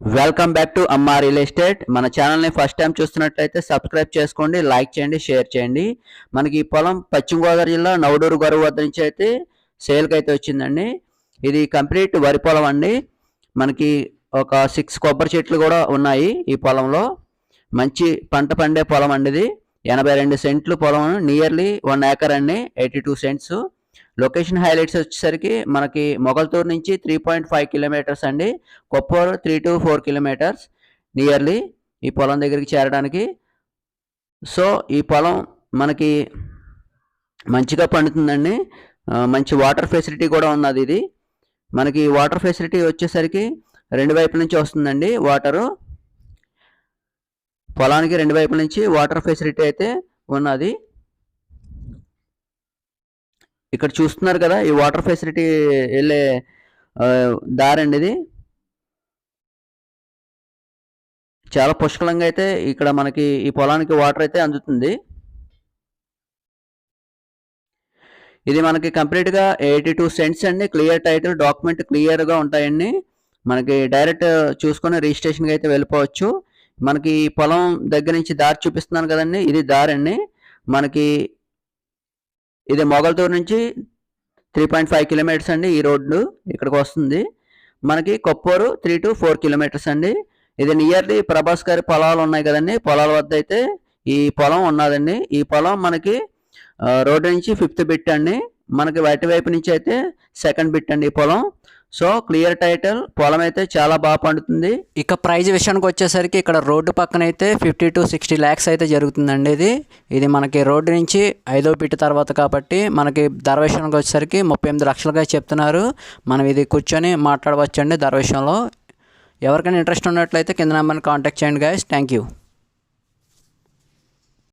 Welcome back to Amma real estate మన ఛానల్ని first time చూస్తున్నట్లయితే సబ్స్క్రైబ్ చేసుకోండి లైక్ చేయండి షేర్ చేయండి. మనకి ఈ పొలం పశ్చిమ గోదావరి జిల్లా నవడూరు గరువు వద్ద నుంచి అయితే సేల్కి అయితే వచ్చిందండి. ఇది కంప్లీట్ వరి పొలం అండి. మనకి ఒక సిక్స్ కొబ్బరి చెట్లు కూడా ఉన్నాయి ఈ పొలంలో. మంచి పంట పండే పొలం అండి ఇది. ఎనభై రెండు సెంట్లు పొలం నియర్లీ వన్ ఏకర్ అండి eighty two cents location highlights వచ్చేసరికి మనకి మొగల్తూరు నుంచి త్రీ పాయింట్ ఫైవ్ కిలోమీటర్స్ అండి. Koppuru three to four kilometres nearly ఈ పొలం దగ్గరికి చేరడానికి. సో ఈ పొలం మనకి మంచిగా పండుతుందండి. మంచి వాటర్ ఫెసిలిటీ కూడా ఉన్నది ఇది. మనకి వాటర్ ఫెసిలిటీ వచ్చేసరికి రెండు వైపుల నుంచి వస్తుందండి వాటరు పొలానికి రెండు వైపుల నుంచి వాటర్ ఫెసిలిటీ అయితే ఉన్నది. ఇక్కడ చూస్తున్నారు కదా ఈ వాటర్ ఫెసిలిటీ వెళ్ళే దారి అండి ఇది. చాలా పుష్కలంగా అయితే ఇక్కడ మనకి ఈ పొలానికి వాటర్ అయితే అందుతుంది. ఇది మనకి కంప్లీట్గా ఎయిటీ టూ సెంట్స్ అండి. క్లియర్ టైటిల్ డాక్యుమెంట్ క్లియర్గా ఉంటాయండి. మనకి డైరెక్ట్ చూసుకొని రిజిస్ట్రేషన్కి అయితే వెళ్ళిపోవచ్చు. మనకి ఈ పొలం దగ్గర నుంచి దారి చూపిస్తున్నాను కదండి ఇది దారి అండి మనకి ఇది మొగల్తూరు నుంచి త్రీ పాయింట్ ఫైవ్ కిలోమీటర్స్ అండి ఈ రోడ్డు ఇక్కడికి వస్తుంది. మనకి Koppuru three to four kilometres అండి. ఇది నియర్లీ ప్రభాస్ గారి పొలాలు ఉన్నాయి కదండి. పొలాల వద్ద అయితే ఈ పొలం ఉన్నదండి. ఈ పొలం మనకి రోడ్డు నుంచి ఫిఫ్త్ బిట్ అండి. మనకి వాటి వైపు నుంచి అయితే సెకండ్ బిట్ అండి ఈ పొలం. సో క్లియర్ టైటిల్ పొలం అయితే చాలా బాగా పండుతుంది. ఇక ప్రైజ్ విషయానికి వచ్చేసరికి ఇక్కడ రోడ్డు పక్కన అయితే ఫిఫ్టీ టు సిక్స్టీ ల్యాక్స్ అయితే జరుగుతుందండి ఇది. ఇది మనకి రోడ్డు నుంచి ఐదో బిట్ తర్వాత కాబట్టి మనకి ధర విషయానికి వచ్చేసరికి ముప్పై ఎనిమిది లక్షలుగా చెప్తున్నారు. మనం ఇది కూర్చొని మాట్లాడవచ్చండి ధర విషయంలో. ఎవరికైనా ఇంట్రెస్ట్ ఉన్నట్లయితే కింద నెంబర్ని కాంటాక్ట్ చేయండి గాయస్ థ్యాంక్ యూ